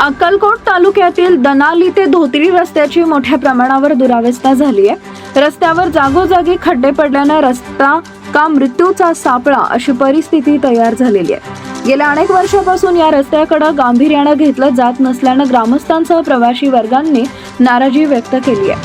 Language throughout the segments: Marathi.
अक्कलकोट तालुक्यातील दनाली ते धोत्री रस्त्याची मोठ्या प्रमाणावर दुरावस्था झाली आहे. रस्त्यावर जागोजागी खड्डे पडल्यानं रस्ता का मृत्यूचा सापळा अशी परिस्थिती तयार झालेली आहे. गेल्या अनेक वर्षापासून या रस्त्याकडे गांभीर्यानं घेतलं जात नसल्यानं ग्रामस्थांसह प्रवासी वर्गांनी नाराजी व्यक्त केली आहे.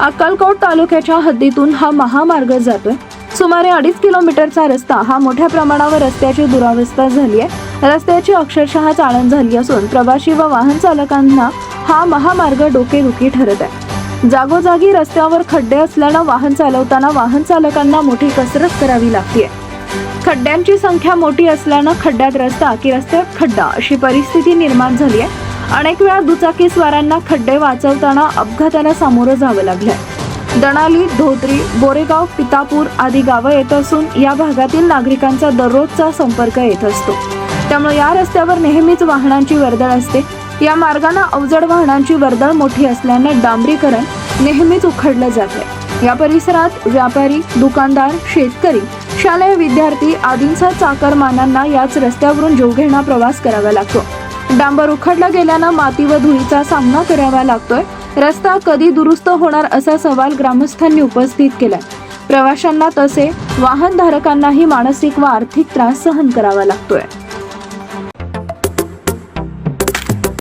अक्कलकोट तालुक्याच्या हद्दीतून हा महामार्ग जातोय. सुमारे अडीच किलोमीटरचा रस्ता हा मोठ्या प्रमाणावर रस्त्याची दुरावस्था झाली आहे. रस्त्याची अक्षरशः चाळण झाली असून प्रवाशी व वाहन चालकांना हा महामार्ग डोकेदुखी ठरत आहे. जागोजागी रस्त्यावर खड्डे असल्यानं वाहन चालवताना वाहन चालकांना मोठी कसरत करावी लागते. खड्ड्यांची संख्या मोठी असल्यानं खड्ड्यात रस्ता की रस्त्यात खड्डा अशी परिस्थिती निर्माण झाली आहे. अनेक वेळा दुचाकी स्वारांना खड्डे वाचवताना अपघाताला सामोरं जावं लागलंय. दणाली धोत्री बोरेगाव पितापूर आदी गावं येत असून या भागातील नागरिकांचा दररोजचा संपर्क येत असतो. त्यामुळे या रस्त्यावर नेहमीच वाहनांची वर्दळ असते. या मार्गाने अवजड वाहनांची वर्दळ मोठी असल्याने डांबरीकरण नेहमीच उखडलं जाते या परिसरात व्यापारी दुकानदार शेतकरी शालेय विद्यार्थी आदींचा चाकरमानांना याच रस्त्यावरून जोघेणा प्रवास करावा लागतो. डांबर उखडला गेल्यानं माती व धुळीचा सामना करावा लागतोय. रस्ता कधी दुरुस्त होणार असा सवाल ग्रामस्थांनी उपस्थित केला प्रवाशांना तसे वाहनधारकांनाही मानसिक व आर्थिक त्रास सहन करावा लागतोय.